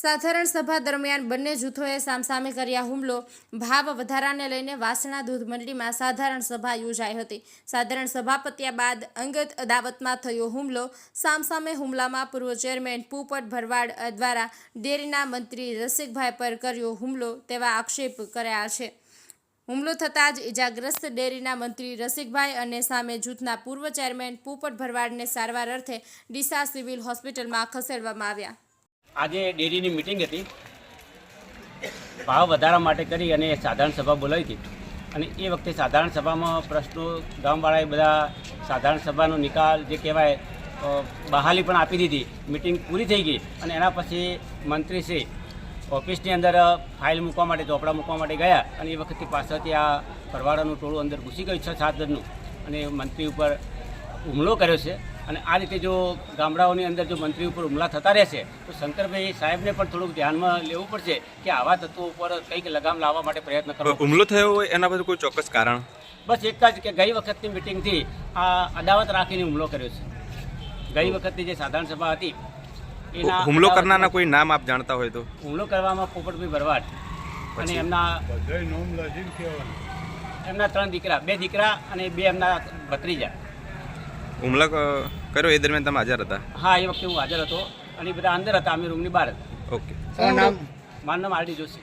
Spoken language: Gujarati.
સાધારણ સભા દરમિયાન બંને જૂથોએ સામસામે કર્યા હુમલો. ભાવ વધારાને લઈને વાસણા દૂધ મંડળીમાં સાધારણ સભા યોજાઈ હતી. સાધારણ સભા પત્યા બાદ અંગત અદાવતમાં થયો હુમલો. સામસામે હુમલામાં પૂર્વ ચેરમેન પુપટ ભરવાડ દ્વારા ડેરીના મંત્રી રસિકભાઈ પર કર્યો હુમલો તેવા આક્ષેપ કર્યા છે. હુમલો થતાં જ ઇજાગ્રસ્ત ડેરીના મંત્રી રસિકભાઈ અને સામે જૂથના પૂર્વ ચેરમેન પુપટ ભરવાડને સારવાર અર્થે ડીસા સિવિલ હોસ્પિટલમાં ખસેડવામાં આવ્યા. આજે ડેરીની મિટિંગ હતી. ભાવ વધારા માટે કરી અને સાધારણ સભા બોલાવી હતી. અને એ વખતે સાધારણ સભામાં પ્રશ્નો, ગામવાળાએ બધા સાધારણ સભાનો નિકાલ જે કહેવાય બહાલી પણ આપી દીધી. મિટિંગ પૂરી થઈ ગઈ અને એના પછી મંત્રીશ્રી ઓફિસની અંદર ફાઇલ મૂકવા માટે, ચોપડા મૂકવા માટે ગયા અને એ વખતે પાછળથી આ પરવાળાનું ટોળું અંદર ઘૂસી ગયું, છ સાત જણનું. અને મંત્રી ઉપર હુમલો કર્યો છે. અને આ રીતે જો ગામડાઓની અંદર જો મંત્રી ઉપર હુમલા થતા રહેશે તો શંકરભાઈ સાહેબને પણ થોડુંક ધ્યાનમાં લેવું પડશે કે આવા તત્વો ઉપર કંઈક લગામ લાવવા માટે પ્રયત્ન કરવો હુમલો થયો હોય એના બધું કોઈ ચોક્કસ કારણ? બસ એક જ કે ગઈ વખતની મિટિંગથી આ અદાવત રાખીને હુમલો કર્યો છે. ગઈ વખતની જે સાધારણ સભા હતી એના હુમલો કરનારના કોઈ નામ આપ જાણતા હોય તો? હુમલો કરવામાં પોપટભાઈ ભરવાડ અને? એમના એમના ત્રણ દીકરા બે દીકરા અને બે એમના ભત્રીજા. હુમલો કર્યો એ દરમિયાન તમે હાજર હતા? હા એ વખતે હું હાજર હતો અને એ બધા અંદર હતા અમે રૂમની બહાર હતા ઓકે. મારું નામ આરડી જોશી.